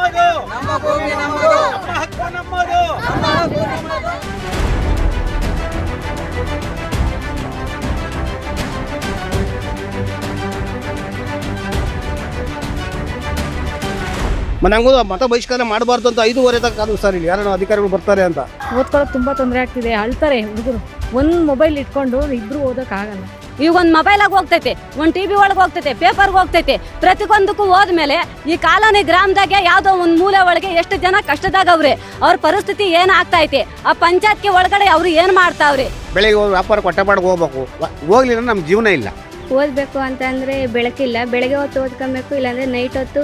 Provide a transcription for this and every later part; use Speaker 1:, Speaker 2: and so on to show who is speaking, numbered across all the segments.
Speaker 1: ನಮ್ಮದು.
Speaker 2: ನಮ್ಮ ಭೂಮಿ ನಮ್ಮದು
Speaker 1: ನಮ್ಮ ಹಕ್ಕು ನಮ್ಮದು
Speaker 2: ನಮ್ಮ ಹಕ್ಕು ನಮ್ಮದು
Speaker 3: ಮನೆ ಹಂಗೋದು ಮತ ಬಹಿಷ್ಕಾರ ಮಾಡಬಾರ್ದು ಅಂತ ಐದೂವರೆ ತನಕ ಕಾದು ಸರ್ ಇಲ್ಲಿ ಯಾರು ಅಧಿಕಾರಿಗಳು ಬರ್ತಾರೆ ಅಂತ.
Speaker 4: ಓದ್ಕೊಳ್ಳೋಕೆ ತುಂಬ ತೊಂದರೆ ಆಗ್ತಿದೆ. ಅಳ್ತಾರೆ ಹುಡುಗರು. ಒಂದು ಮೊಬೈಲ್ ಇಟ್ಕೊಂಡು ಇಬ್ರು ಓದೋಕ್ಕಾಗಲ್ಲ
Speaker 5: ಈಗ ಒಂದು ಮೊಬೈಲಾಗ ಹೋಗ್ತೈತೆ ಒಂದು ಟಿ ವಿ ಒಳಗೆ ಹೋಗ್ತೈತಿ ಪೇಪರ್ಗೆ ಹೋಗ್ತೈತಿ. ಪ್ರತಿಯೊಂದಕ್ಕೂ ಹೋದ್ಮೇಲೆ ಈ ಕಾಲೋನಿ ಗ್ರಾಮದಾಗೆ ಯಾವುದೋ ಒಂದು ಮೂಲೆ ಒಳಗೆ ಎಷ್ಟು ಜನ ಕಷ್ಟದಾಗ ಅವ್ರೆ ಅವ್ರ ಪರಿಸ್ಥಿತಿ ಏನಾಗ್ತೈತೆ ಆ ಪಂಚಾಯತ್ಗೆ ಒಳಗಡೆ ಅವ್ರು ಏನು ಮಾಡ್ತಾವ್ರಿ?
Speaker 3: ಬೆಳಿಗ್ಗೆ ಹೋಗಿ ವ್ಯಾಪಾರ ಕೊಟ್ಟ ಮಾಡಕ್ಕೆ ಹೋಗ್ಬೇಕು. ಹೋಗ್ಲಿಲ್ಲ ನಮ್ಮ ಜೀವನ ಇಲ್ಲ.
Speaker 6: ಓದಬೇಕು ಅಂತಂದರೆ ಬೆಳಕಿಲ್ಲ. ಬೆಳಗ್ಗೆ ಹೊತ್ತು ಓದ್ಕೊಬೇಕು ಇಲ್ಲಾಂದ್ರೆ ನೈಟ್ ಹೊತ್ತು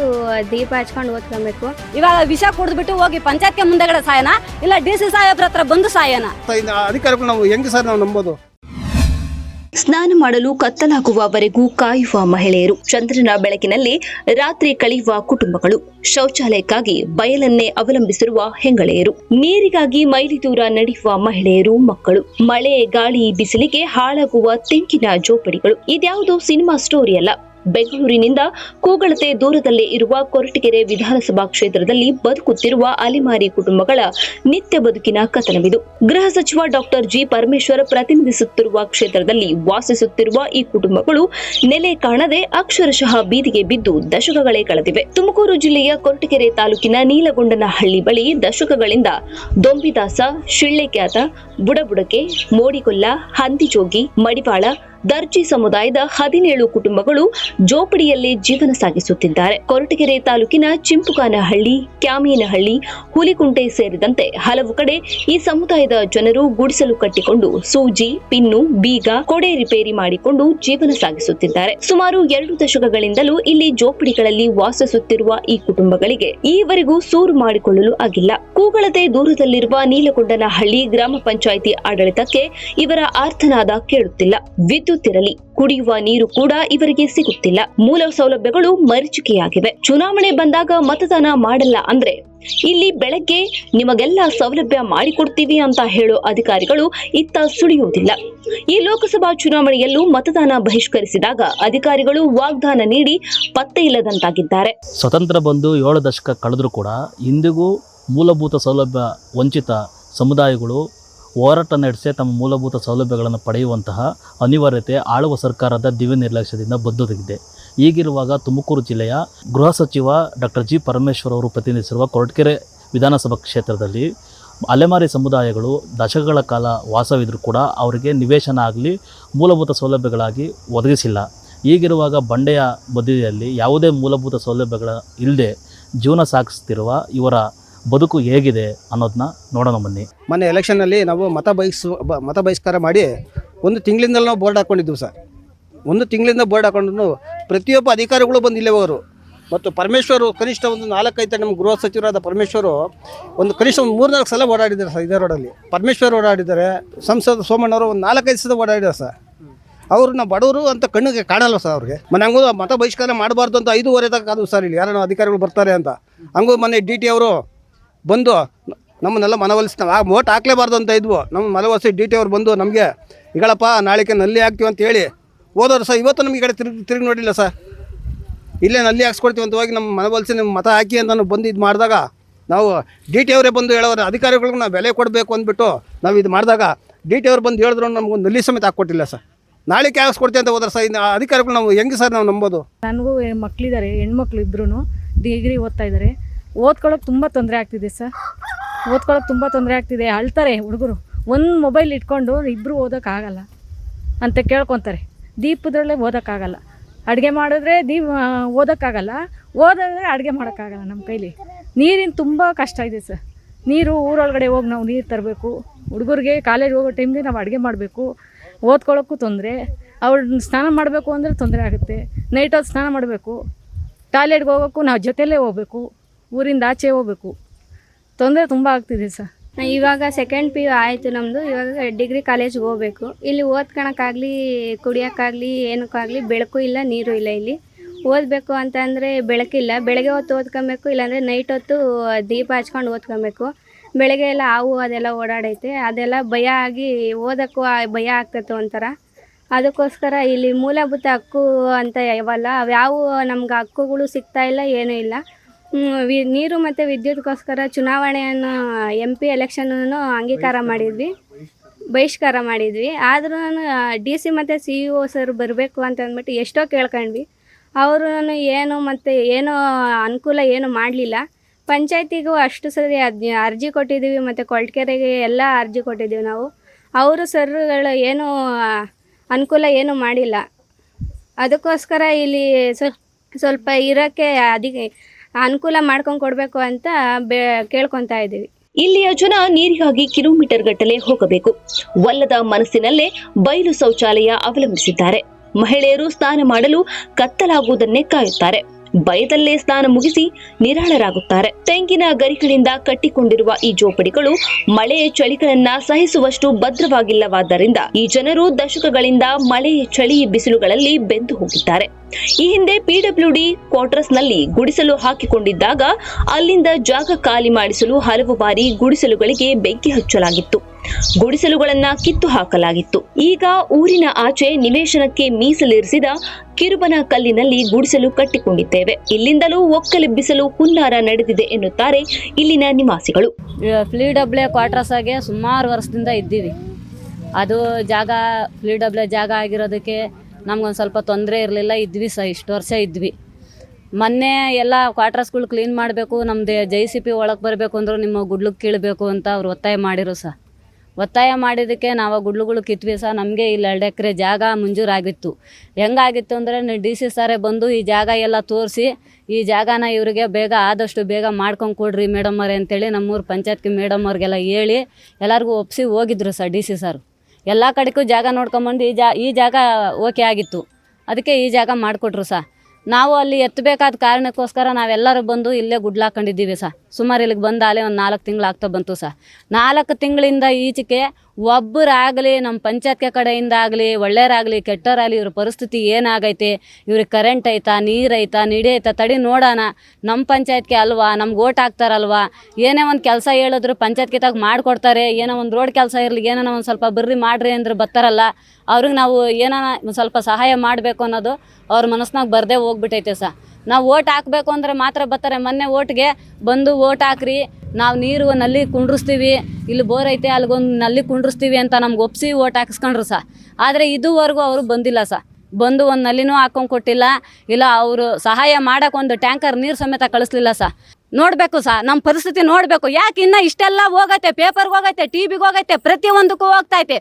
Speaker 6: ದೀಪ ಹಚ್ಕೊಂಡು ಓದ್ಕೊಬೇಕು.
Speaker 5: ಇವಾಗ ವಿಷ ಕುಡಿದ್ಬಿಟ್ಟು ಹೋಗಿ ಪಂಚಾಯತ್ಗೆ ಮುಂದೆಗಡೆ ಸಾಯನ? ಇಲ್ಲ ಡಿ ಸಿ ಸಾಹೇಬ್ರ ಹತ್ರ ಬಂದು ಸಾಯನ?
Speaker 3: ಅಧಿಕಾರಿಗಳು ನಾವು ಹೆಂಗೆ ಸರ್ ನಾವು ನಂಬೋದು?
Speaker 7: ಸ್ನಾನ ಮಾಡಲು ಕತ್ತಲಾಗುವವರೆಗೂ ಕಾಯುವ ಮಹಿಳೆಯರು. ಚಂದ್ರನ ಬೆಳಕಿನಲ್ಲಿ ರಾತ್ರಿ ಕಳೆಯುವ ಕುಟುಂಬಗಳು. ಶೌಚಾಲಯಕ್ಕಾಗಿ ಬಯಲನ್ನೇ ಅವಲಂಬಿಸಿರುವ ಹೆಂಗಳೆಯರು. ನೀರಿಗಾಗಿ ಮೈಲಿ ದೂರ ನಡೆಯುವ ಮಹಿಳೆಯರು, ಮಕ್ಕಳು. ಮಳೆ, ಗಾಳಿ, ಬಿಸಿಲಿಗೆ ಹಾಳಾಗುವ ತೆಂಕಿನ ಜೋಪಡಿಗಳು. ಇದ್ಯಾವುದೋ ಸಿನಿಮಾ ಸ್ಟೋರಿ ಅಲ್ಲ. ಬೆಂಗಳೂರಿನಿಂದ ಕೂಗಳತೆ ದೂರದಲ್ಲೇ ಇರುವ ಕೊರಟಗೆರೆ ವಿಧಾನಸಭಾ ಕ್ಷೇತ್ರದಲ್ಲಿ ಬದುಕುತ್ತಿರುವ ಅಲೆಮಾರಿ ಕುಟುಂಬಗಳ ನಿತ್ಯ ಬದುಕಿನ ಕಥನವಿದು. ಗೃಹ ಸಚಿವ ಡಾಕ್ಟರ್ ಜಿ ಪರಮೇಶ್ವರ್ ಪ್ರತಿನಿಧಿಸುತ್ತಿರುವ ಕ್ಷೇತ್ರದಲ್ಲಿ ವಾಸಿಸುತ್ತಿರುವ ಈ ಕುಟುಂಬಗಳು ನೆಲೆ ಕಾಣದೆ ಅಕ್ಷರಶಃ ಬೀದಿಗೆ ಬಿದ್ದು ದಶಕಗಳೇ ಕಳೆದಿವೆ. ತುಮಕೂರು ಜಿಲ್ಲೆಯ ಕೊರಟಗೆರೆ ತಾಲೂಕಿನ ನೀಲಗೊಂಡನಹಳ್ಳಿ ಬಳಿ ದಶಕಗಳಿಂದ ದೊಂಬಿದಾಸ ಶಿಳ್ಳೆಕ್ಯಾತ ಬುಡಬುಡಕೆ, ಮೋಡಿಕೊಲ್ಲ ಹಂದಿಜೋಗಿ ಮಡಿವಾಳ ದರ್ಜಿ ಸಮುದಾಯದ ಹದಿನೇಳು ಕುಟುಂಬಗಳು ಜೋಪಡಿಯಲ್ಲಿ ಜೀವನ ಸಾಗಿಸುತ್ತಿದ್ದಾರೆ. ಕೊರಟಗೆರೆ ತಾಲೂಕಿನ ಚಿಂಪುಕಾನಹಳ್ಳಿ, ಕ್ಯಾಮೀನಹಳ್ಳಿ, ಹುಲಿಕುಂಟೆ ಸೇರಿದಂತೆ ಹಲವು ಕಡೆ ಈ ಸಮುದಾಯದ ಜನರು ಗುಡಿಸಲು ಕಟ್ಟಿಕೊಂಡು ಸೂಜಿ, ಪಿನ್ನು, ಬೀಗ, ಕೊಡೆ ರಿಪೇರಿ ಮಾಡಿಕೊಂಡು ಜೀವನ ಸಾಗಿಸುತ್ತಿದ್ದಾರೆ. ಸುಮಾರು ಎರಡು ದಶಕಗಳಿಂದಲೂ ಇಲ್ಲಿ ಜೋಪಡಿಗಳಲ್ಲಿ ವಾಸಿಸುತ್ತಿರುವ ಈ ಕುಟುಂಬಗಳಿಗೆ ಈವರೆಗೂ ಸೂರು ಮಾಡಿಕೊಳ್ಳಲು ಆಗಿಲ್ಲ. ಕೂಗಳದೆ ದೂರದಲ್ಲಿರುವ ನೀಲಗೊಂಡನಹಳ್ಳಿ ಗ್ರಾಮ ಪಂಚಾಯಿತಿ ಆಡಳಿತಕ್ಕೆ ಇವರ ಆರ್ಥನಾದ ಕೇಳುತ್ತಿಲ್ಲ. ವಿದ್ಯುತ್ ಇರಲಿ ಕುಡಿಯುವ ನೀರು ಕೂಡ ಇವರಿಗೆ ಸಿಗುತ್ತಿಲ್ಲ. ಮೂಲ ಸೌಲಭ್ಯಗಳು ಮರೀಚಿಕೆಯಾಗಿವೆ. ಚುನಾವಣೆ ಬಂದಾಗ ಮತದಾನ ಮಾಡಲ್ಲ ಅಂದ್ರೆ ಇಲ್ಲಿ ಬೆಳಗ್ಗೆ ನಿಮಗೆಲ್ಲ ಸೌಲಭ್ಯ ಮಾಡಿಕೊಡ್ತೀವಿ ಅಂತ ಹೇಳೋ ಅಧಿಕಾರಿಗಳು ಇತ್ತ ಸುಳಿಯುವುದಿಲ್ಲ ಈ ಲೋಕಸಭಾ ಚುನಾವಣೆಯಲ್ಲೂ ಮತದಾನ ಬಹಿಷ್ಕರಿಸಿದಾಗ ಅಧಿಕಾರಿಗಳು ವಾಗ್ದಾನ ನೀಡಿ ಪತ್ತೆ ಇಲ್ಲದಂತಾಗಿದ್ದಾರೆ.
Speaker 8: ಸ್ವತಂತ್ರ ಬಂದು ಏಳು ದಶಕ ಕಳೆದರೂ ಕೂಡ ಇಂದಿಗೂ ಮೂಲಭೂತ ಸೌಲಭ್ಯ ವಂಚಿತ ಸಮುದಾಯಗಳು ಹೋರಾಟ ನಡೆಸಿ ತಮ್ಮ ಮೂಲಭೂತ ಸೌಲಭ್ಯಗಳನ್ನು ಪಡೆಯುವಂತಹ ಅನಿವಾರ್ಯತೆ ಆಳುವ ಸರ್ಕಾರದ ದಿವ್ಯ ನಿರ್ಲಕ್ಷ್ಯದಿಂದ ಬದ್ದೊದಗಿದೆ ಈಗಿರುವಾಗ ತುಮಕೂರು ಜಿಲ್ಲೆಯ ಗೃಹ ಸಚಿವ ಡಾಕ್ಟರ್ ಜಿ ಪರಮೇಶ್ವರ್ ಅವರು ಪ್ರತಿನಿಧಿಸಿರುವ ಕೊರಟಗೆರೆ ವಿಧಾನಸಭಾ ಕ್ಷೇತ್ರದಲ್ಲಿ ಅಲೆಮಾರಿ ಸಮುದಾಯಗಳು ದಶಕಗಳ ಕಾಲ ವಾಸವಿದ್ದರೂ ಕೂಡ ಅವರಿಗೆ ನಿವೇಶನ ಆಗಲಿ, ಮೂಲಭೂತ ಸೌಲಭ್ಯಗಳಾಗಿ ಒದಗಿಸಿಲ್ಲ. ಈಗಿರುವಾಗ ಬಂಡೆಯ ಬದಿಯಲ್ಲಿ ಯಾವುದೇ ಮೂಲಭೂತ ಸೌಲಭ್ಯಗಳ ಇಲ್ಲದೆ ಜೀವನ ಸಾಗಿಸ್ತಿರುವ ಇವರ ಬದುಕು ಹೇಗಿದೆ ಅನ್ನೋದನ್ನ ನೋಡೋಣ ಬನ್ನಿ.
Speaker 3: ಮೊನ್ನೆ ಎಲೆಕ್ಷನಲ್ಲಿ ನಾವು ಮತ ಬಹಿಸ್ ಮತ ಬಹಿಷ್ಕಾರ ಮಾಡಿ ಒಂದು ತಿಂಗಳಿಂದಲೂ ನಾವು ಬೋರ್ಡ್ ಹಾಕ್ಕೊಂಡಿದ್ದೀವಿ ಸರ್. ಒಂದು ತಿಂಗಳಿಂದ ಬೋರ್ಡ್ ಹಾಕೊಂಡು ಪ್ರತಿಯೊಬ್ಬ ಅಧಿಕಾರಿಗಳು ಬಂದು ಹೋದರು ಮತ್ತು ಪರಮೇಶ್ವರು ಕನಿಷ್ಠ ಒಂದು ನಾಲ್ಕೈದು ನಮ್ಮ ಗೃಹ ಸಚಿವರಾದ ಪರಮೇಶ್ವರು ಒಂದು ಕನಿಷ್ಠ ಒಂದು ಮೂರ್ನಾಲ್ಕು ಸಲ ಓಡಾಡಿದ್ದಾರೆ ಸರ್ ಇದೇ ರೋಡಲ್ಲಿ ಪರಮೇಶ್ವರ್ ಓಡಾಡಿದ್ದಾರೆ, ಸಂಸದ ಸೋಮಣ್ಣವರು ಒಂದು ನಾಲ್ಕೈದು ಸಲ ಓಡಾಡಿದ್ದಾರೆ ಸರ್. ಅವರು ನಾವು ಬಡವರು ಅಂತ ಕಣ್ಣಿಗೆ ಕಾಣಲ್ಲ ಸರ್ ಅವ್ರಿಗೆ. ಮನೆ ಹಂಗೂ ಮತ ಬಹಿಷ್ಕಾರ ಮಾಡಬಾರ್ದು ಅಂತ ಐದೂವರೆ ತನಕ ಅದು ಸರ್ ಇಲ್ಲಿ ಯಾರೋ ಅಧಿಕಾರಿಗಳು ಬರ್ತಾರೆ ಅಂತ. ಹಂಗೂ ಮೊನ್ನೆ ಡಿ ಟಿ ಅವರು ಬಂದು ನಮ್ಮನ್ನೆಲ್ಲ ಮನವೊಲಿಸಿ ನಾವು ಆ ಓಟ್ ಹಾಕ್ಲೇಬಾರ್ದು ಅಂತ ಇದ್ವು. ನಮ್ಮ ಮನವೊಲಿಸಿ ಡಿ ಟಿ ಅವ್ರು ಬಂದು ನಮಗೆ, ಈಗಳಪ್ಪ, ನಾಳೆಗೆ ನಲ್ಲಿ ಹಾಕ್ತೀವಿ ಅಂತ ಹೇಳಿ ಹೋದವ್ರು ಸರ್ ಇವತ್ತು ನಮಗೆ ಈ ಕಡೆ ತಿರುಗಿ ತಿರುಗಿ ನೋಡಿಲ್ಲ ಸರ್. ಇಲ್ಲೇ ನಲ್ಲಿ ಹಾಕ್ಸ್ಕೊಡ್ತೀವಿ ಅಂತ ಹೋಗಿ ನಮ್ಮ ಮನವೊಲಿಸಿ ನಿಮ್ಮ ಮತ ಹಾಕಿ ಅಂತ ನಾವು ಬಂದು ಇದು ಮಾಡಿದಾಗ ನಾವು ಡಿ ಟಿ ಅವರೇ ಬಂದು ಹೇಳೋರು, ಅಧಿಕಾರಿಗಳಿಗೆ ನಾವು ಬೆಲೆ ಕೊಡಬೇಕು ಅಂದ್ಬಿಟ್ಟು ನಾವು ಇದು ಮಾಡಿದಾಗ ಡಿ ಟಿ ಅವ್ರು ಬಂದು ಹೇಳಿದ್ರು ನಮ್ಗೆ ನಲ್ಲಿ ಸಮೇತ ಹಾಕ್ಕೊಟ್ಟಿಲ್ಲ ಸರ್. ನಾಳೆಗೆ ಹಾಕ್ಸ್ಕೊಡ್ತೀವಿ ಅಂತ ಹೋದ್ರೆ ಸರ್ ಅಧಿಕಾರಿಗಳು ನಾವು ಹೆಂಗೆ ಸರ್ ನಾವು ನಂಬೋದು?
Speaker 4: ನನಗೂ ಮಕ್ಕಳಿದ್ದಾರೆ ಹೆಣ್ಮಕ್ಳು ಇಬ್ರು ಡಿಗ್ರಿ ಓದ್ತಾ ಇದ್ದಾರೆ. ಓದ್ಕೊಳ್ಳೋಕೆ ತುಂಬ ತೊಂದರೆ ಆಗ್ತಿದೆ ಸರ್ ಓದ್ಕೊಳ್ಳೋಕೆ ತುಂಬ ತೊಂದರೆ ಆಗ್ತಿದೆ. ಅಳ್ತಾರೆ ಹುಡುಗರು. ಒಂದು ಮೊಬೈಲ್ ಇಟ್ಕೊಂಡು ಇಬ್ಬರು ಓದೋಕ್ಕಾಗಲ್ಲ ಅಂತ ಕೇಳ್ಕೊತಾರೆ. ದೀಪದಲ್ಲೇ ಓದೋಕ್ಕಾಗಲ್ಲ ಅಡುಗೆ ಮಾಡಿದ್ರೆ ದೀಪ ಓದೋಕ್ಕಾಗಲ್ಲ ಓದಿದ್ರೆ ಅಡುಗೆ ಮಾಡೋಕ್ಕಾಗಲ್ಲ ನಮ್ಮ ಕೈಲಿ. ನೀರಿನ ತುಂಬ ಕಷ್ಟ ಇದೆ ಸರ್ ನೀರು ಊರೊಳಗಡೆ ಹೋಗಿ ನಾವು ನೀರು ತರಬೇಕು. ಹುಡುಗರಿಗೆ ಕಾಲೇಜ್ ಹೋಗೋ ಟೈಮ್ಗೆ ನಾವು ಅಡುಗೆ ಮಾಡಬೇಕು. ಓದ್ಕೊಳ್ಳೋಕ್ಕೂ ತೊಂದರೆ. ಅವ್ರನ್ನ ಸ್ನಾನ ಮಾಡಬೇಕು ಅಂದರೆ ತೊಂದರೆ ಆಗುತ್ತೆ. ನೈಟ್ ಹೊತ್ತು ಸ್ನಾನ ಮಾಡಬೇಕು. ಟಾಯ್ಲೆಟ್ಗೆ ಹೋಗೋಕ್ಕೂ ನಾವು ಜೊತೆಯಲ್ಲೇ ಹೋಗ್ಬೇಕು. ಊರಿಂದ ಆಚೆ ಹೋಗ್ಬೇಕು. ತೊಂದರೆ ತುಂಬ ಆಗ್ತಿದೆ ಸರ್.
Speaker 6: ಇವಾಗ ಸೆಕೆಂಡ್ ಪಿ ಯು ಆಯಿತು ನಮ್ಮದು ಇವಾಗ ಡಿಗ್ರಿ ಕಾಲೇಜ್ಗೆ ಹೋಗ್ಬೇಕು. ಇಲ್ಲಿ ಓದ್ಕೊಳಕ್ಕಾಗಲಿ ಕುಡಿಯೋಕ್ಕಾಗಲಿ, ಏನಕ್ಕಾಗಲಿ ಬೆಳಕು ಇಲ್ಲ, ನೀರು ಇಲ್ಲ ಇಲ್ಲಿ. ಓದಬೇಕು ಅಂತ ಅಂದರೆ ಬೆಳಕಿಲ್ಲ. ಬೆಳಗ್ಗೆ ಹೊತ್ತು ಓದ್ಕೊಬೇಕು, ಇಲ್ಲಾಂದರೆ ನೈಟ್ ಹೊತ್ತು ದೀಪ ಹಚ್ಕೊಂಡು ಓದ್ಕೊಬೇಕು. ಬೆಳಗ್ಗೆ ಎಲ್ಲ ಹಾವು ಅದೆಲ್ಲ ಓಡಾಡೈತೆ. ಅದೆಲ್ಲ ಭಯ ಆಗಿ ಓದೋಕ್ಕೂ ಭಯ ಆಗ್ತೈತೆ ಒಂಥರ. ಅದಕ್ಕೋಸ್ಕರ ಇಲ್ಲಿ ಮೂಲಭೂತ ಹಕ್ಕು ಅಂತ ಯಾವಲ್ಲ ಅವ್ಯಾವು ನಮ್ಗೆ ಹಕ್ಕುಗಳು ಸಿಗ್ತಾ ಇಲ್ಲ, ಏನೂ ಇಲ್ಲ. ವಿ- ನೀರು ಮತ್ತು ವಿದ್ಯುತ್ಗೋಸ್ಕರ ಚುನಾವಣೆಯನ್ನು ಎಂ ಪಿ ಎಲೆಕ್ಷನನ್ನು ಅಂಗೀಕಾರ ಮಾಡಿದ್ವಿ. ಬಹಿಷ್ಕಾರ ಮಾಡಿದ್ವಿ. ಆದ್ರೂ ಡಿ ಸಿ ಮತ್ತು ಸಿ ಇ ಒ ಸರ್ ಬರಬೇಕು ಅಂತ ಅಂದ್ಬಿಟ್ಟು ಎಷ್ಟೋ ಕೇಳ್ಕೊಂಡ್ವಿ. ಅವರು ಏನು ಮತ್ತು ಏನೂ ಅನುಕೂಲ ಏನು ಮಾಡಲಿಲ್ಲ. ಪಂಚಾಯತಿಗೂ ಅಷ್ಟು ಸರಿ ಅದ್ ಅರ್ಜಿ ಕೊಟ್ಟಿದ್ದೀವಿ ಮತ್ತು ಕೊಳ್ಕೆರೆಗೆ ಎಲ್ಲ ಅರ್ಜಿ ಕೊಟ್ಟಿದ್ದೀವಿ ನಾವು. ಅವರು ಸರ್ಗಳು ಏನೂ ಅನುಕೂಲ ಏನೂ ಮಾಡಿಲ್ಲ. ಅದಕ್ಕೋಸ್ಕರ ಇಲ್ಲಿ ಸ್ವ- ಸ್ವಲ್ಪ ಇರೋಕ್ಕೆ ಅಧಿಕ ಅನುಕೂಲ ಮಾಡ್ಕೊಂಡು ಕೊಡಬೇಕು ಅಂತ ಬೇ, ಕೇಳ್ಕೊತಾ ಇದ್ದೀವಿ.
Speaker 7: ಇಲ್ಲಿಯ ಜನ ನೀರಿಗಾಗಿ ಕಿಲೋಮೀಟರ್ ಗಟ್ಟಲೆ ಹೋಗಬೇಕು. ಒಲ್ಲದ ಮನಸ್ಸಿನಲ್ಲೇ ಬಯಲು ಶೌಚಾಲಯ ಅವಲಂಬಿಸಿದ್ದಾರೆ. ಮಹಿಳೆಯರು ಸ್ನಾನ ಮಾಡಲು ಕತ್ತಲಾಗುವುದನ್ನೇ ಕಾಯುತ್ತಾರೆ. ಭಯದಲ್ಲೇ ಸ್ನಾನ ಮುಗಿಸಿ ನಿರಾಳರಾಗುತ್ತಾರೆ. ತೆಂಗಿನ ಗರಿಗಳಿಂದ ಕಟ್ಟಿಕೊಂಡಿರುವ ಈ ಜೋಪಡಿಗಳು ಮಳೆ ಚಳಿಗಳನ್ನ ಸಹಿಸುವಷ್ಟು ಭದ್ರವಾಗಿಲ್ಲವಾದ್ದರಿಂದ ಈ ಜನರು ದಶಕಗಳಿಂದ ಮಳೆ ಚಳಿ ಬಿಸಿಲುಗಳಲ್ಲಿ ಬೆಂದು ಹೋಗಿದ್ದಾರೆ. ಈ ಹಿಂದೆ ಪಿಡಬ್ಲ್ಯೂಡಿ ಕ್ವಾರ್ಟರ್ಸ್ನಲ್ಲಿ ಗುಡಿಸಲು ಹಾಕಿಕೊಂಡಿದ್ದಾಗ ಅಲ್ಲಿಂದ ಜಾಗ ಖಾಲಿ ಮಾಡಿಸಲು ಹಲವು ಬಾರಿ ಗುಡಿಸಲುಗಳಿಗೆ ಬೆಂಕಿ ಹಚ್ಚಲಾಗಿತ್ತು. ಗುಡಿಸಲುಗಳನ್ನ ಕಿತ್ತು ಹಾಕಲಾಗಿತ್ತು. ಈಗ ಊರಿನ ಆಚೆ ನಿವೇಶನಕ್ಕೆ ಮೀಸಲಿರಿಸಿದ ಕಿರುಬನ ಕಲ್ಲಿನಲ್ಲಿ ಗುಡಿಸಲು ಕಟ್ಟಿಕೊಂಡಿದ್ದೇವೆ. ಇಲ್ಲಿಂದಲೂ ಒಕ್ಕಲೆಬ್ಬಿಸಲು ಹುನ್ನಾರ ನಡೆದಿದೆ ಎನ್ನುತ್ತಾರೆ ಇಲ್ಲಿನ ನಿವಾಸಿಗಳು.
Speaker 5: ಫ್ಲೀ ಡಬ್ಲ್ಯೂ ಕ್ವಾರ್ಟರ್ಸ್ ಆಗಿ ಸುಮಾರು ವರ್ಷದಿಂದ ಇದ್ದೀವಿ. ಅದು ಜಾಗ ಫ್ಲೀ ಡಬ್ಲ್ಯೂ ಜಾಗ ಆಗಿರೋದಕ್ಕೆ ನಮ್ಗೊಂದು ಸ್ವಲ್ಪ ತೊಂದರೆ ಇರಲಿಲ್ಲ. ಇದ್ವಿ ಸಹ ಇಷ್ಟು ವರ್ಷ ಇದ್ವಿ. ಮೊನ್ನೆ ಎಲ್ಲ ಕ್ವಾರ್ಟರ್ಸ್ಗಳು ಕ್ಲೀನ್ ಮಾಡಬೇಕು ನಮ್ಮದೇ ಜೆ ಸಿ ಪಿ ಒಳಗೆ ಬರಬೇಕು ಅಂದ್ರೂ, ನಿಮ್ಮ ಗುಡ್ಲಕ್ಕೆ ಕೀಳಬೇಕು ಅಂತ ಅವ್ರು ಒತ್ತಾಯ ಮಾಡಿರು ಸಹ ಒತ್ತಾಯ ಮಾಡಿದ್ದಕ್ಕೆ ನಾವು ಗುಡ್ಲುಗಳು ಕಿತ್ವಿ ಸಹ ನಮಗೆ ಇಲ್ಲಿ ಎರಡು ಎಕರೆ ಜಾಗ ಮಂಜೂರಾಗಿತ್ತು. ಹೆಂಗಾಗಿತ್ತು ಅಂದರೆ ಡಿ ಸಿ ಸಾರೇ ಬಂದು ಈ ಜಾಗ ಎಲ್ಲ ತೋರಿಸಿ, ಈ ಜಾಗನ ಇವರಿಗೆ ಬೇಗ ಆದಷ್ಟು ಬೇಗ ಮಾಡ್ಕೊಂಡು ಕೊಡ್ರಿ ಮೇಡಮ್ ಅವರೇ ಅಂತೇಳಿ ನಮ್ಮೂರು ಪಂಚಾಯತ್ಗೆ ಮೇಡಮ್ ಅವ್ರಿಗೆಲ್ಲ ಹೇಳಿ ಎಲ್ಲರಿಗೂ ಒಪ್ಪಿಸಿ ಹೋಗಿದ್ರು ಸರ್ ಡಿ ಸಿ ಸರ್. ಎಲ್ಲ ಕಡೆಗೂ ಜಾಗ ನೋಡ್ಕೊಂಬಂದು ಈ ಜಾ, ಈ ಜಾಗ ಓಕೆ ಆಗಿತ್ತು. ಅದಕ್ಕೆ ಈ ಜಾಗ ಮಾಡಿಕೊಟ್ರು ಸಹ ನಾವು ಅಲ್ಲಿ ಎತ್ತಬೇಕಾದ ಕಾರಣಕ್ಕೋಸ್ಕರ ನಾವೆಲ್ಲರೂ ಬಂದು ಇಲ್ಲೇ ಗುಡ್ಲಾಕೊಂಡಿದ್ದೀವಿ ಸರ್. ಸುಮಾರು ಇಲ್ಲಿಗೆ ಬಂದು ಅಲ್ಲೇ ಒಂದು ನಾಲ್ಕು ತಿಂಗಳು ಆಗ್ತಾ ಬಂತು ಸರ್. ನಾಲ್ಕು ತಿಂಗಳಿಂದ ಈಚೆಗೆ ಒಬ್ಬರಾಗಲಿ ನಮ್ಮ ಪಂಚಾಯತ್ಗೆ ಕಡೆಯಿಂದ ಆಗಲಿ ಒಳ್ಳೆಯರಾಗಲಿ, ಕೆಟ್ಟರಾಗಲಿ, ಇವ್ರ ಪರಿಸ್ಥಿತಿ ಏನಾಗೈತೆ, ಇವ್ರಿಗೆ ಕರೆಂಟ್ ಐತಾ, ನೀರು ಐತಾ, ನಿಡಿ ಐತಾ, ತಡಿ ನೋಡೋಣ. ನಮ್ಮ ಪಂಚಾಯತ್ಗೆ ಅಲ್ವಾ, ನಮ್ಗೆ ಓಟ್ ಹಾಕ್ತಾರಲ್ವಾ? ಏನೇ ಒಂದು ಕೆಲಸ ಹೇಳಿದ್ರು ಪಂಚಾಯತ್ಗೆ ತಾಗ ಮಾಡಿಕೊಡ್ತಾರೆ. ಏನೋ ಒಂದು ರೋಡ್ ಕೆಲಸ ಇರಲಿ, ಏನೋ ಒಂದು ಸ್ವಲ್ಪ ಬರ್ರಿ ಮಾಡ್ರಿ ಅಂದ್ರೆ ಬರ್ತಾರಲ್ಲ, ಅವ್ರಿಗೆ ನಾವು ಏನೋ ಸ್ವಲ್ಪ ಸಹಾಯ ಮಾಡಬೇಕು ಅನ್ನೋದು ಅವ್ರ ಮನಸ್ನಾಗ ಬರದೇ ಹೋಗ್ಬಿಟ್ಟೈತೆ ಸಹ ನಾವು ಓಟ್ ಹಾಕಬೇಕು ಅಂದರೆ ಮಾತ್ರ ಬರ್ತಾರೆ. ಮೊನ್ನೆ ಓಟ್ಗೆ ಬಂದು ಓಟ್ ಹಾಕ್ರಿ ನಾವು ನೀರು ನಲ್ಲಿ ಕುಂಡ್ರಿಸ್ತೀವಿ. ಇಲ್ಲಿ ಬೋರ್ ಐತೆ ಅಲ್ಲಿಗೊಂದು ನಲ್ಲಿ ಕುಂಡ್ರಿಸ್ತೀವಿ ಅಂತ ನಮ್ಗೆ ಒಪ್ಸಿ ಓಟ್ ಹಾಕಿಸ್ಕೊಂಡ್ರು ಸಹ ಆದರೆ ಇದುವರೆಗೂ ಅವರು ಬಂದಿಲ್ಲ ಸಹ ಬಂದು ಒಂದು ನಲ್ಲಿನೂ ಹಾಕೊಂಡು ಕೊಟ್ಟಿಲ್ಲ. ಇಲ್ಲ ಅವರು ಸಹಾಯ ಮಾಡೋಕೆ ಒಂದು ಟ್ಯಾಂಕರ್ ನೀರು ಸಮೇತ ಕಳಿಸ್ಲಿಲ್ಲ ಸಹ ನೋಡಬೇಕು ಸಹ ನಮ್ಮ ಪರಿಸ್ಥಿತಿ ನೋಡಬೇಕು. ಯಾಕೆ ಇನ್ನು ಇಷ್ಟೆಲ್ಲ ಹೋಗೈತೆ ಪೇಪರ್ಗೆ ಹೋಗೈತೆ ಟಿ ವಿಗೆ ಹೋಗೈತೆ ಪ್ರತಿಯೊಂದಕ್ಕೂ ಹೋಗ್ತೈತೆ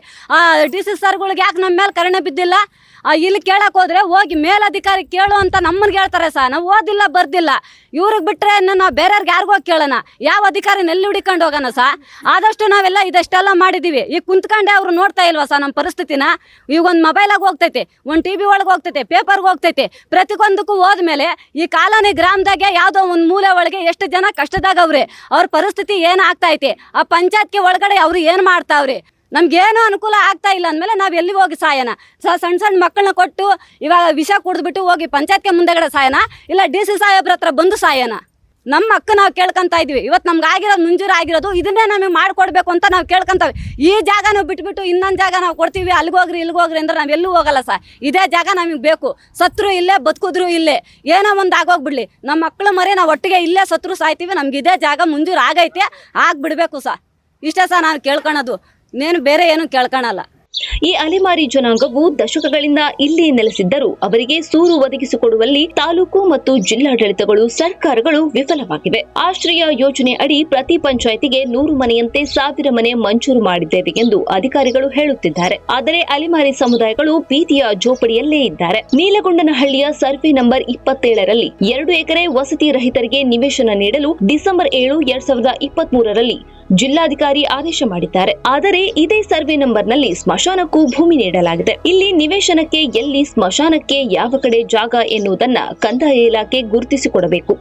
Speaker 5: ಡಿ ಸಿ ಸರ್ಗಳಿಗೆ ಯಾಕೆ ನಮ್ಮ ಮೇಲೆ ಕರುಣೆ ಬಿದ್ದಿಲ್ಲ? ಆ, ಇಲ್ಲಿ ಕೇಳಕ್ಕೆ ಹೋದ್ರೆ ಹೋಗಿ ಮೇಲಧಿಕಾರಿ ಕೇಳು ಅಂತ ನಮ್ಮನ್ಗೆ ಹೇಳ್ತಾರೆ ಸಹ ನಾವು ಓದಿಲ್ಲ ಬರ್ದಿಲ್ಲ. ಇವ್ರಿಗೆ ಬಿಟ್ಟರೆ ನಾವು ಬೇರೆಯವ್ರಿಗೆ ಯಾರಿಗೂ ಹೋಗಿ ಕೇಳೋಣ. ಯಾವ ಅಧಿಕಾರಿನ ನೆಲ್ಲಿ ಹುಡಿಕೊಂಡು ಹೋಗೋಣ ಸಹ ಆದಷ್ಟು ನಾವೆಲ್ಲ ಇದಷ್ಟೆಲ್ಲ ಮಾಡಿದ್ದೀವಿ ಈಗ ಕುಂತ್ಕೊಂಡೆ ಅವರು ನೋಡ್ತಾ ಇಲ್ವಾ ಸಹ ನಮ್ಮ ಪರಿಸ್ಥಿತಿನ? ಈಗ ಒಂದು ಮೊಬೈಲಾಗಿ ಹೋಗ್ತೈತೆ ಒಂದು ಟಿ ವಿ ಒಳಗೆ ಹೋಗ್ತೈತೆ ಪೇಪರ್ಗೆ ಹೋಗ್ತೈತೆ. ಪ್ರತಿಯೊಂದಕ್ಕೂ ಹೋದ್ಮೇಲೆ ಈ ಕಾಲೋನಿ ಗ್ರಾಮದಾಗೆ ಯಾವುದೋ ಒಂದು ಮೂಲೆ ಒಳಗೆ ಎಷ್ಟು ಜನ ಕಷ್ಟದಾಗ ಅವ್ರೆ ಅವ್ರ ಪರಿಸ್ಥಿತಿ ಏನು ಐತೆ ಆ ಪಂಚಾಯತ್ಗೆ ಒಳಗಡೆ ಅವ್ರು ಏನು ಮಾಡ್ತಾವ್ರೆ? ನಮ್ಗೇನು ಅನುಕೂಲ ಆಗ್ತಾ ಇಲ್ಲ ಅಂದಮೇಲೆ ನಾವು ಎಲ್ಲಿ ಹೋಗಿ ಸಾಯನ? ಸಣ್ಣ ಸಣ್ಣ ಮಕ್ಕಳನ್ನ ಕೊಟ್ಟು ಇವಾಗ ವಿಷ ಕುಡಿದ್ಬಿಟ್ಟು ಹೋಗಿ ಪಂಚಾಯತ್ಗೆ ಮುಂದೆಗಡೆ ಸಾಯನ? ಇಲ್ಲ ಡಿ ಸಿ ಸಾಹೇಬ್ರ ಹತ್ರ ಬಂದು ಸಾಯನ? ನಮ್ಮ ಅಕ್ಕ ನಾವು ಕೇಳ್ಕೊಂತ ಇದ್ದೀವಿ ಇವತ್ತು ನಮ್ಗೆ ಆಗಿರೋದು ಮುಂಜೂರ ಆಗಿರೋದು, ಇದನ್ನೇ ನಮಗೆ ಮಾಡ್ಕೊಡ್ಬೇಕು ಅಂತ ನಾವು ಕೇಳ್ಕೊಂತೇವೆ. ಈ ಜಾಗ ನಾವು ಬಿಟ್ಬಿಟ್ಟು ಇನ್ನೊಂದು ಜಾಗ ನಾವು ಕೊಡ್ತೀವಿ ಅಲ್ಲಿಗೆ ಹೋಗ್ರಿ ಇಲ್ಲಿಗೆ ಹೋಗ್ರಿ ಅಂದ್ರೆ ನಾವು ಎಲ್ಲೂ ಹೋಗಲ್ಲ ಸರ್. ಇದೇ ಜಾಗ ನಮಗೆ ಬೇಕು. ಸತ್ರು ಇಲ್ಲೇ, ಬದುಕಿದ್ರು ಇಲ್ಲೇ. ಏನೋ ಒಂದು ಆಗೋಗ್ಬಿಡ್ಲಿ. ನಮ್ಮ ಮಕ್ಕಳು ಮರಿ, ನಾವು ಒಟ್ಟಿಗೆ ಇಲ್ಲೇ ಸತ್ರು ಸಾಯ್ತೀವಿ, ನಮ್ಗೆ ಇದೇ ಜಾಗ ಮುಂಜೂರು ಆಗೈತೆ, ಆಗಿಬಿಡ್ಬೇಕು ಸರ್. ಇಷ್ಟೇ ಸರ್ ನಾನು ಕೇಳ್ಕೊಳೋದು ನೇನು ಬೇರೆ ಏನು ಕೇಳ್ಕೊಳಲ್ಲ
Speaker 7: ಈ ಅಲೆಮಾರಿ ಜನಾಂಗವು ದಶಕಗಳಿಂದ ಇಲ್ಲಿ ನೆಲೆಸಿದ್ದರೂ ಅವರಿಗೆ ಸೂರು ಒದಗಿಸಿಕೊಡುವಲ್ಲಿ ತಾಲೂಕು ಮತ್ತು ಜಿಲ್ಲಾಡಳಿತಗಳು, ಸರ್ಕಾರಗಳು ವಿಫಲವಾಗಿವೆ. ಆಶ್ರಯ ಯೋಜನೆ ಅಡಿ ಪ್ರತಿ ಪಂಚಾಯಿತಿಗೆ ನೂರು ಮನೆಯಂತೆ ಸಾವಿರ ಮನೆ ಮಂಜೂರು ಮಾಡಿದ್ದೇವೆ ಎಂದು ಅಧಿಕಾರಿಗಳು ಹೇಳುತ್ತಿದ್ದಾರೆ. ಆದರೆ ಅಲೆಮಾರಿ ಸಮುದಾಯಗಳು ಬೀದಿಯ ಜೋಪಡಿಯಲ್ಲೇ ಇದ್ದಾರೆ. ನೀಲಗೊಂಡನಹಳ್ಳಿಯ ಸರ್ವೆ ನಂಬರ್ ಇಪ್ಪತ್ತೇಳರಲ್ಲಿ ಎರಡು ಎಕರೆ ವಸತಿ ರಹಿತರಿಗೆ ನಿವೇಶನ ನೀಡಲು ಡಿಸೆಂಬರ್ ಏಳು, ಎರಡ್ ಸಾವಿರದ ಇಪ್ಪತ್ತ್ ಮೂರರಲ್ಲಿ ಜಿಲ್ಲಾಧಿಕಾರಿ ಆದೇಶ ಮಾಡಿದ್ದಾರೆ. ಆದರೆ ಇದೇ ಸರ್ವೆ ನಂಬರ್ನಲ್ಲಿ ಸ್ಮಶಾನಕ್ಕೂ ಭೂಮಿ ನೀಡಲಾಗಿದೆ. ಇಲ್ಲಿ ನಿವೇಶನಕ್ಕೆ, ಎಲ್ಲಿ ಸ್ಮಶಾನಕ್ಕೆ, ಯಾವ ಕಡೆ ಜಾಗ ಎನ್ನುವುದನ್ನ ಕಂದಾಯ ಇಲಾಖೆ ಗುರುತಿಸಿಕೊಡಬೇಕು.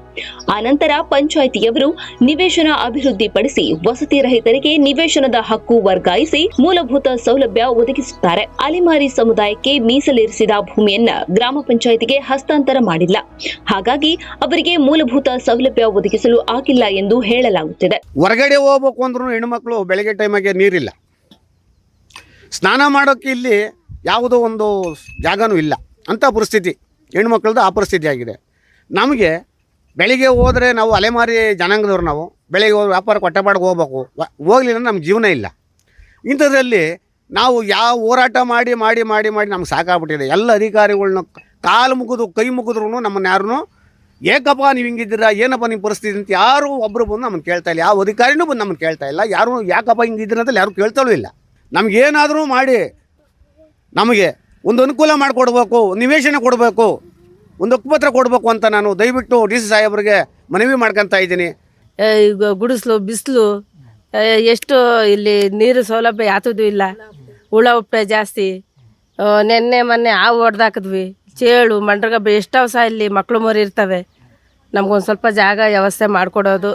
Speaker 7: ಆನಂತರ ಪಂಚಾಯಿತಿಯವರು ನಿವೇಶನ ಅಭಿವೃದ್ಧಿಪಡಿಸಿ ವಸತಿ ರಹಿತರಿಗೆ ನಿವೇಶನದ ಹಕ್ಕು ವರ್ಗಾಯಿಸಿ ಮೂಲಭೂತ ಸೌಲಭ್ಯ ಒದಗಿಸುತ್ತಾರೆ. ಅಲೆಮಾರಿ ಸಮುದಾಯಕ್ಕೆ ಮೀಸಲಿರಿಸಿದ ಭೂಮಿಯನ್ನ ಗ್ರಾಮ ಪಂಚಾಯಿತಿಗೆ ಹಸ್ತಾಂತರ ಮಾಡಿಲ್ಲ. ಹಾಗಾಗಿ ಅವರಿಗೆ ಮೂಲಭೂತ ಸೌಲಭ್ಯ ಒದಗಿಸಲು ಆಗಿಲ್ಲ ಎಂದು ಹೇಳಲಾಗುತ್ತಿದೆ.
Speaker 1: ಹೊರಗಡೆ ಹೋಗಬೇಕು ಅಂದ್ರೂ ಹೆಣ್ಮಕ್ಳು ಬೆಳಗ್ಗೆ ಟೈಮಗೆ ನೀರಿಲ್ಲ. ಸ್ನಾನ ಮಾಡೋಕ್ಕೆ ಇಲ್ಲಿ ಯಾವುದೋ ಒಂದು ಜಾಗನೂ ಇಲ್ಲ. ಅಂಥ ಪರಿಸ್ಥಿತಿ. ಹೆಣ್ಮಕ್ಳದ್ದು ಆ ಪರಿಸ್ಥಿತಿ ಆಗಿದೆ. ನಮಗೆ ಬೆಳಿಗ್ಗೆ ಹೋದರೆ ನಾವು ಅಲೆಮಾರಿ ಜನಾಂಗದವ್ರು ನಾವು. ಬೆಳಿಗ್ಗೆ ಹೋಗಿ ವ್ಯಾಪಾರ ಕೊಟ್ಟೆಪಾಡಿಗೆ ಹೋಗ್ಬೇಕು. ಹೋಗ್ಲಿಲ್ಲ ನಮ್ಮ ಜೀವನ ಇಲ್ಲ. ಇಂಥದ್ರಲ್ಲಿ ನಾವು ಯಾವ ಹೋರಾಟ ಮಾಡಿ ಮಾಡಿ ಮಾಡಿ ಮಾಡಿ ನಮ್ಗೆ ಸಾಕಾಗ್ಬಿಟ್ಟಿದೆ. ಎಲ್ಲ ಅಧಿಕಾರಿಗಳ್ನ ಕಾಲು ಮುಗಿದು ಕೈ ಮುಗಿದ್ರು ನಮ್ಮನ್ನು ಯಾರೂ ಏಕಪ್ಪ, ನೀವು ಹಿಂಗಿದ್ದೀರಾ? ಏನಪ್ಪ ನಿಮ್ಮ ಪರಿಸ್ಥಿತಿ? ಅಂತ ಯಾರು ಒಬ್ಬರು ಬಂದು ನಮ್ಮನ್ನು ಕೇಳ್ತಾ ಇಲ್ಲ. ಯಾವ ಅಧಿಕಾರಿನೂ ಬಂದು ನಮ್ಮನ್ನು ಕೇಳ್ತಾ ಇಲ್ಲ. ಯಾರು ಯಾಕಪ್ಪ ಹಿಂಗಿದ್ದೀರ ಯಾರು ಕೇಳ್ತಾಳೂ ಇಲ್ಲ. ನಮಗೇನಾದರೂ ಮಾಡಿ ನಮಗೆ ಒಂದು ಅನುಕೂಲ ಮಾಡಿಕೊಡ್ಬೇಕು, ನಿವೇಶನ ಕೊಡಬೇಕು, ಒಂದು ಹಕ್ಕುಪತ್ರ ಕೊಡಬೇಕು ಅಂತ ನಾನು ದಯವಿಟ್ಟು ಡಿ ಸಿ ಸಾಹೇಬ್ರಿಗೆ ಮನವಿ ಮಾಡ್ಕೊತಾ ಇದ್ದೀನಿ.
Speaker 2: ಈಗ ಗುಡಿಸ್ಲು, ಬಿಸಿಲು ಎಷ್ಟು ಇಲ್ಲಿ ನೀರು ಸೌಲಭ್ಯ ಯಾತದೂ ಇಲ್ಲ. ಹುಳ ಉಪ್ಪೆ ಜಾಸ್ತಿ. ನೆನ್ನೆ, ಮೊನ್ನೆ ಹಾವು ಹೊಡೆದಾಕಿದ್ವಿ. ಚೇಳು, ಮಂಡ್ರಗಬ್ಬೆ ಎಷ್ಟೋ ಸಹ ಇಲ್ಲಿ ಮಕ್ಕಳು ಮರಿ ಇರ್ತವೆ. ನಮ್ಗೊಂದು ಸ್ವಲ್ಪ ಜಾಗ ವ್ಯವಸ್ಥೆ ಮಾಡಿಕೊಡೋದು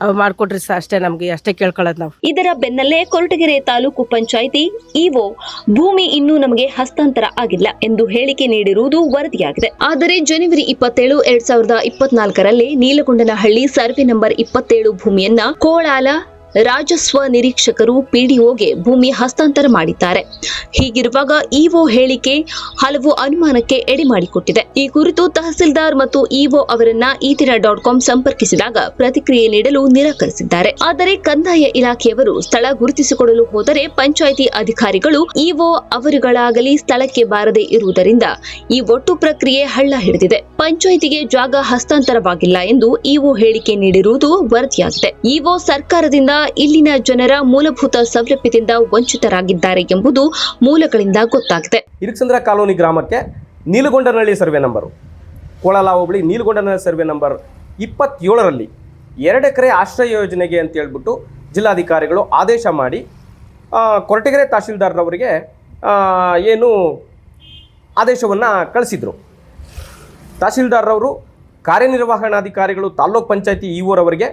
Speaker 2: ಅವು ಮಾಡಿಕೊಡ್ರಿ ಸರ್ ಅಷ್ಟೇ ನಮಗೆ, ಅಷ್ಟೇ ಕೇಳ್ಕೊಳ್ಳೋದು ನಾವು.
Speaker 7: ಇದರ ಬೆನ್ನಲ್ಲೇ ಕೊರಟಗೆರೆ ತಾಲೂಕು ಪಂಚಾಯಿತಿ ಇಒ ಭೂಮಿ ಇನ್ನೂ ನಮಗೆ ಹಸ್ತಾಂತರ ಆಗಿಲ್ಲ ಎಂದು ಹೇಳಿಕೆ ನೀಡಿರುವುದು ವರದಿಯಾಗಿದೆ. ಆದರೆ ಜನವರಿ ಇಪ್ಪತ್ತೇಳು, ಎರಡ್ ಸಾವಿರದ ಇಪ್ಪತ್ನಾಲ್ಕರಲ್ಲಿ ನೀಲಗೊಂಡನಹಳ್ಳಿ ಸರ್ವೆ ನಂಬರ್ ಇಪ್ಪತ್ತೇಳು ಭೂಮಿಯನ್ನ ಕೋಳಾಲ ರಾಜಸ್ವ ನಿರೀಕ್ಷಕರು ಪಿಡಿಒಗೆ ಭೂಮಿ ಹಸ್ತಾಂತರ ಮಾಡಿದ್ದಾರೆ. ಹೀಗಿರುವಾಗ ಇಒ ಹೇಳಿಕೆ ಹಲವು ಅನುಮಾನಕ್ಕೆ ಎಡೆ ಮಾಡಿಕೊಟ್ಟಿದೆ. ಈ ಕುರಿತು ತಹಸೀಲ್ದಾರ್ ಮತ್ತು ಇಒ ಅವರನ್ನ ಈ ದಿನ ಡಾಟ್ ಕಾಂ ಸಂಪರ್ಕಿಸಿದಾಗ ಪ್ರತಿಕ್ರಿಯೆ ನೀಡಲು ನಿರಾಕರಿಸಿದ್ದಾರೆ. ಆದರೆ ಕಂದಾಯ ಇಲಾಖೆಯವರು ಸ್ಥಳ ಗುರುತಿಸಿಕೊಡಲು ಹೋದರೆ ಪಂಚಾಯಿತಿ ಅಧಿಕಾರಿಗಳು ಇಒ ಅವರುಗಳಾಗಲಿ ಸ್ಥಳಕ್ಕೆ ಬಾರದೆ ಇರುವುದರಿಂದ ಈ ಒಟ್ಟು ಪ್ರಕ್ರಿಯೆ ಹಳ್ಳ ಹಿಡಿದಿದೆ. ಪಂಚಾಯಿತಿಗೆ ಜಾಗ ಹಸ್ತಾಂತರವಾಗಿಲ್ಲ ಎಂದು ಇಒ ಹೇಳಿಕೆ ನೀಡಿರುವುದು ವರದಿಯಾಗಿದೆ. ಇಒ ಸರ್ಕಾರದಿಂದ ಇಲ್ಲಿನ ಜನರ ಮೂಲಭೂತ ಸೌಲಭ್ಯದಿಂದ ವಂಚಿತರಾಗಿದ್ದಾರೆ ಎಂಬುದು ಮೂಲಗಳಿಂದ ಗೊತ್ತಾಗಿದೆ.
Speaker 9: ಇರಿಕ್ಸಂದ್ರ ಕಾಲೋನಿ ಗ್ರಾಮಕ್ಕೆ ನೀಲಗೊಂಡನಹಳ್ಳಿ ಸರ್ವೆ ನಂಬರು. ಕೋಳಲ ಹೋಬಳಿ ನೀಲಗೊಂಡನಹಳ್ಳಿ ಸರ್ವೆ ನಂಬರ್ ಇಪ್ಪತ್ತೇಳರಲ್ಲಿ ಎರಡು ಎಕರೆ ಆಶ್ರಯ ಯೋಜನೆಗೆ ಅಂತ ಹೇಳ್ಬಿಟ್ಟು ಜಿಲ್ಲಾಧಿಕಾರಿಗಳು ಆದೇಶ ಮಾಡಿ ಕೊರಟಗೆರೆ ತಹಶೀಲ್ದಾರ್ರವರಿಗೆ ಏನು ಆದೇಶವನ್ನು ಕಳಿಸಿದರು. ತಹಶೀಲ್ದಾರ್ರವರು, ಕಾರ್ಯನಿರ್ವಹಣಾಧಿಕಾರಿಗಳು ತಾಲ್ಲೂಕ್ ಪಂಚಾಯತಿ ಇಒರವರಿಗೆ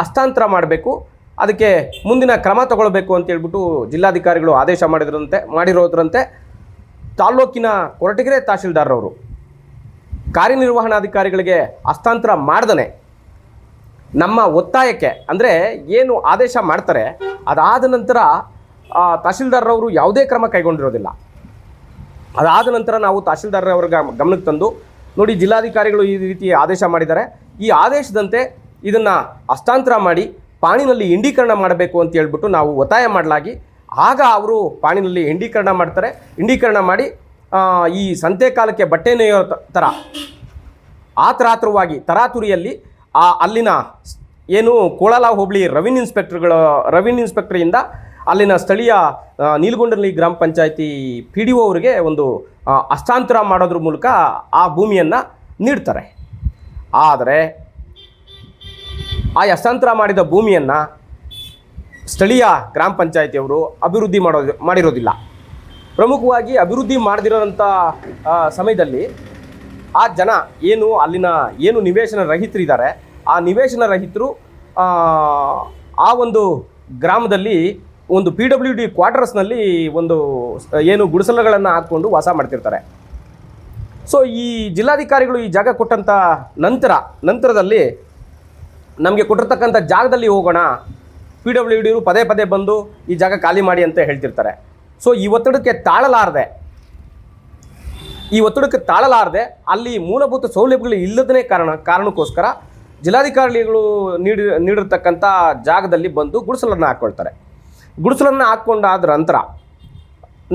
Speaker 9: ಹಸ್ತಾಂತರ ಮಾಡಬೇಕು. ಅದಕ್ಕೆ ಮುಂದಿನ ಕ್ರಮ ತಗೊಳ್ಬೇಕು ಅಂತ ಹೇಳ್ಬಿಟ್ಟು ಜಿಲ್ಲಾಧಿಕಾರಿಗಳು ಆದೇಶ ಮಾಡಿದ್ರಂತೆ, ಮಾಡಿರೋದ್ರಂತೆ ತಾಲ್ಲೂಕಿನ ಕೊರಟಗೆರೆ ತಹಶೀಲ್ದಾರ್ರವರು ಕಾರ್ಯನಿರ್ವಹಣಾಧಿಕಾರಿಗಳಿಗೆ ಹಸ್ತಾಂತರ ಮಾಡ್ದನೆ. ನಮ್ಮ ಒತ್ತಾಯಕ್ಕೆ ಅಂದರೆ ಏನು ಆದೇಶ ಮಾಡ್ತಾರೆ, ಅದಾದ ನಂತರ ತಹಶೀಲ್ದಾರ್ರವರು ಯಾವುದೇ ಕ್ರಮ ಕೈಗೊಂಡಿರೋದಿಲ್ಲ. ಅದಾದ ನಂತರ ನಾವು ತಹಶೀಲ್ದಾರ್ರವ್ರ ಗಮ- ಗಮನಕ್ಕೆ ತಂದು ನೋಡಿ ಜಿಲ್ಲಾಧಿಕಾರಿಗಳು ಈ ರೀತಿ ಆದೇಶ ಮಾಡಿದ್ದಾರೆ. ಈ ಆದೇಶದಂತೆ ಇದನ್ನು ಹಸ್ತಾಂತರ ಮಾಡಿ ಪಾಣಿನಲ್ಲಿ ಇಂಡೀಕರಣ ಮಾಡಬೇಕು ಅಂತ ಹೇಳ್ಬಿಟ್ಟು ನಾವು ಒತ್ತಾಯ ಮಾಡಲಾಗಿ ಆಗ ಅವರು ಪಾಣಿನಲ್ಲಿ ಇಂಡೀಕರಣ ಮಾಡ್ತಾರೆ. ಇಂಡೀಕರಣ ಮಾಡಿ ಈ ಸಂತೆಕಾಲಕ್ಕೆ ಬಟ್ಟೆ ನೇಯೋ ಥರ ಆತ್ರಾತ್ರವಾಗಿ ತರಾತುರಿಯಲ್ಲಿ ಆ ಅಲ್ಲಿನ ಏನು ಕೋಳಲ ಹೋಬಳಿ ರೆವಿನ್ಯೂ ಇನ್ಸ್ಪೆಕ್ಟರ್ಗಳ ರೆವಿನ್ಯೂ ಇನ್ಸ್ಪೆಕ್ಟರಿಂದ ಅಲ್ಲಿನ ಸ್ಥಳೀಯ ಆ, ಗ್ರಾಮ ಪಂಚಾಯತಿ ಪಿ ಡಿ ಒ ಅವರಿಗೆ ಒಂದು ಹಸ್ತಾಂತರ ಮಾಡೋದ್ರ ಮೂಲಕ ಆ ಭೂಮಿಯನ್ನು ನೀಡ್ತಾರೆ. ಆದರೆ ಆ ಹಸ್ತಾಂತರ ಮಾಡಿದ ಭೂಮಿಯನ್ನು ಸ್ಥಳೀಯ ಗ್ರಾಮ ಪಂಚಾಯತಿಯವರು ಅಭಿವೃದ್ಧಿ ಮಾಡೋದು ಮಾಡಿರೋದಿಲ್ಲ. ಪ್ರಮುಖವಾಗಿ ಅಭಿವೃದ್ಧಿ ಮಾಡದಿರೋಂಥ ಸಮಯದಲ್ಲಿ ಆ ಜನ ಏನು ಅಲ್ಲಿನ ಏನು ನಿವೇಶನ ರಹಿತರಿದ್ದಾರೆ ಆ ನಿವೇಶನ ರಹಿತರು ಆ, ಒಂದು ಗ್ರಾಮದಲ್ಲಿ ಒಂದು ಪಿ ಡಬ್ಲ್ಯೂ ಡಿ ಕ್ವಾರ್ಟರ್ಸ್ನಲ್ಲಿ ಒಂದು ಏನು ಗುಡಿಸಲುಗಳನ್ನು ಹಾಕ್ಕೊಂಡು ವಾಸ ಮಾಡ್ತಿರ್ತಾರೆ. ಸೊ ಈ ಜಿಲ್ಲಾಧಿಕಾರಿಗಳು ಈ ಜಾಗ ಕೊಟ್ಟಂಥ ನಂತರ ನಂತರದಲ್ಲಿ ನಮಗೆ ಕೊಟ್ಟಿರ್ತಕ್ಕಂಥ ಜಾಗದಲ್ಲಿ ಹೋಗೋಣ ಪಿ ಡಬ್ಲ್ಯೂ ಡಿಯವರು ಪದೇ ಪದೇ ಬಂದು ಈ ಜಾಗ ಖಾಲಿ ಮಾಡಿ ಅಂತ ಹೇಳ್ತಿರ್ತಾರೆ. ಸೊ ಈ ಒತ್ತಡಕ್ಕೆ ತಾಳಲಾರದೆ, ಈ ಒತ್ತಡಕ್ಕೆ ತಾಳಲಾರದೆ ಅಲ್ಲಿ ಮೂಲಭೂತ ಸೌಲಭ್ಯಗಳು ಇಲ್ಲದನೇ ಕಾರಣ, ಕಾರಣಕ್ಕೋಸ್ಕರ ಜಿಲ್ಲಾಧಿಕಾರಿಗಳು ನೀಡಿ, ನೀಡಿರ್ತಕ್ಕಂಥ ಜಾಗದಲ್ಲಿ ಬಂದು ಗುಡಿಸಲನ್ನು ಹಾಕ್ಕೊಳ್ತಾರೆ ಗುಡಿಸಲನ್ನು ಹಾಕ್ಕೊಂಡಾದ ನಂತರ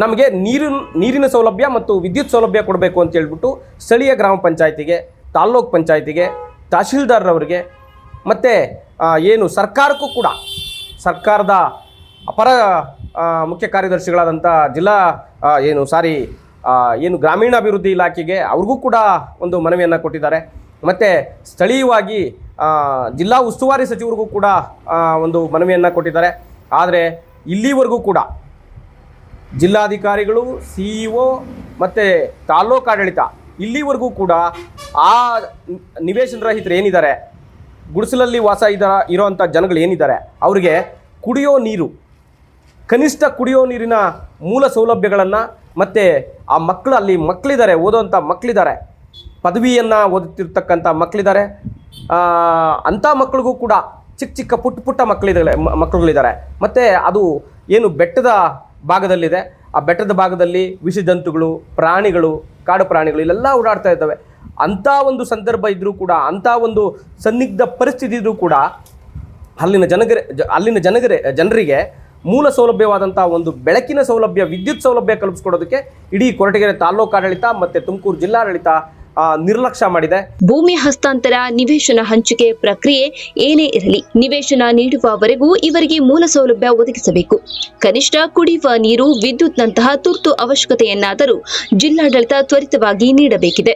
Speaker 9: ನಮಗೆ ನೀರಿನ ನೀರಿನ ಸೌಲಭ್ಯ ಮತ್ತು ವಿದ್ಯುತ್ ಸೌಲಭ್ಯ ಕೊಡಬೇಕು ಅಂತ ಹೇಳ್ಬಿಟ್ಟು ಸ್ಥಳೀಯ ಗ್ರಾಮ ಪಂಚಾಯತಿಗೆ, ತಾಲ್ಲೂಕ್ ಪಂಚಾಯತಿಗೆ, ತಹಶೀಲ್ದಾರ್ರವರಿಗೆ ಮತ್ತು ಏನು ಸರ್ಕಾರಕ್ಕೂ ಕೂಡ, ಸರ್ಕಾರದ ಅಪರ ಮುಖ್ಯ ಕಾರ್ಯದರ್ಶಿಗಳಾದಂಥ ಜಿಲ್ಲಾ ಏನು ಸಾರಿ ಏನು ಗ್ರಾಮೀಣಾಭಿವೃದ್ಧಿ ಇಲಾಖೆಗೆ ಅವ್ರಿಗೂ ಕೂಡ ಒಂದು ಮನವಿಯನ್ನು ಕೊಟ್ಟಿದ್ದಾರೆ. ಮತ್ತು ಸ್ಥಳೀಯವಾಗಿ ಜಿಲ್ಲಾ ಉಸ್ತುವಾರಿ ಸಚಿವರಿಗೂ ಕೂಡ ಒಂದು ಮನವಿಯನ್ನು ಕೊಟ್ಟಿದ್ದಾರೆ. ಆದರೆ ಇಲ್ಲಿವರೆಗೂ ಕೂಡ ಜಿಲ್ಲಾಧಿಕಾರಿಗಳು, ಸಿ ಇ ಒ ಮತ್ತು ತಾಲ್ಲೂಕು ಆಡಳಿತ ಇಲ್ಲಿವರೆಗೂ ಕೂಡ ಆ ನಿವೇಶನ ರಹಿತರು ಏನಿದ್ದಾರೆ ಗುಡಿಸಲಲ್ಲಿ ವಾಸ ಇದರ ಇರೋವಂಥ ಜನಗಳು ಏನಿದ್ದಾರೆ? ಅವರಿಗೆ ಕುಡಿಯೋ ನೀರು, ಕನಿಷ್ಠ ಕುಡಿಯೋ ನೀರಿನ ಮೂಲ ಸೌಲಭ್ಯಗಳನ್ನು ಮತ್ತು ಆ ಮಕ್ಕಳು ಅಲ್ಲಿ ಮಕ್ಕಳಿದ್ದಾರೆ ಓದೋವಂಥ ಮಕ್ಕಳಿದ್ದಾರೆ ಪದವಿಯನ್ನು ಓದುತ್ತಿರ್ತಕ್ಕಂಥ ಮಕ್ಕಳಿದ್ದಾರೆ ಅಂಥ ಮಕ್ಕಳಿಗೂ ಕೂಡ ಚಿಕ್ಕ ಚಿಕ್ಕ ಪುಟ್ಟ ಪುಟ್ಟ ಮಕ್ಕಳಿದ್ದಾರೆ ಮಕ್ಕಳುಗಳಿದ್ದಾರೆ ಮತ್ತು ಅದು ಏನು ಬೆಟ್ಟದ ಭಾಗದಲ್ಲಿದೆ. ಆ ಬೆಟ್ಟದ ಭಾಗದಲ್ಲಿ ವಿಷಜಂತುಗಳು, ಪ್ರಾಣಿಗಳು, ಕಾಡು ಪ್ರಾಣಿಗಳು, ಇಲ್ಲೆಲ್ಲ ಓಡಾಡ್ತಾ ಇದ್ದಾವೆ. ಅಂಥ ಒಂದು ಸಂದರ್ಭ ಇದ್ದರೂ ಕೂಡ, ಅಂಥ ಒಂದು ಸನ್ನಿಗ್ಧ ಪರಿಸ್ಥಿತಿ ಇದ್ದರೂ ಕೂಡ ಅಲ್ಲಿನ ಜನಗರೆ ಅಲ್ಲಿನ ಜನಗರೆ, ಜನರಿಗೆ ಮೂಲ ಸೌಲಭ್ಯವಾದಂಥ ಒಂದು ಬೆಳಕಿನ ಸೌಲಭ್ಯ, ವಿದ್ಯುತ್ ಸೌಲಭ್ಯ ಕಲ್ಪಿಸ್ಕೊಡೋದಕ್ಕೆ ಇಡೀ ಕೊರಟಗೆರೆ ತಾಲೂಕಾಡಳಿತ ಮತ್ತು ತುಮಕೂರು ಜಿಲ್ಲಾಡಳಿತ ನಿರ್ಲಕ್ಷ್ಯ ಮಾಡಿದೆ.
Speaker 7: ಭೂಮಿ ಹಸ್ತಾಂತರ ನಿವೇಶನ ಹಂಚಿಕೆ ಪ್ರಕ್ರಿಯೆ ಏನೇ ಇರಲಿ, ನಿವೇಶನ ನೀಡುವವರೆಗೂ ಇವರಿಗೆ ಮೂಲ ಸೌಲಭ್ಯ ಒದಗಿಸಬೇಕು. ಕನಿಷ್ಠ ಕುಡಿಯುವ ನೀರು, ವಿದ್ಯುತ್ನಂತಹ ತುರ್ತು ಅವಶ್ಯಕತೆಯನ್ನಾದರೂ ಜಿಲ್ಲಾಡಳಿತ ತ್ವರಿತವಾಗಿ ನೀಡಬೇಕಿದೆ.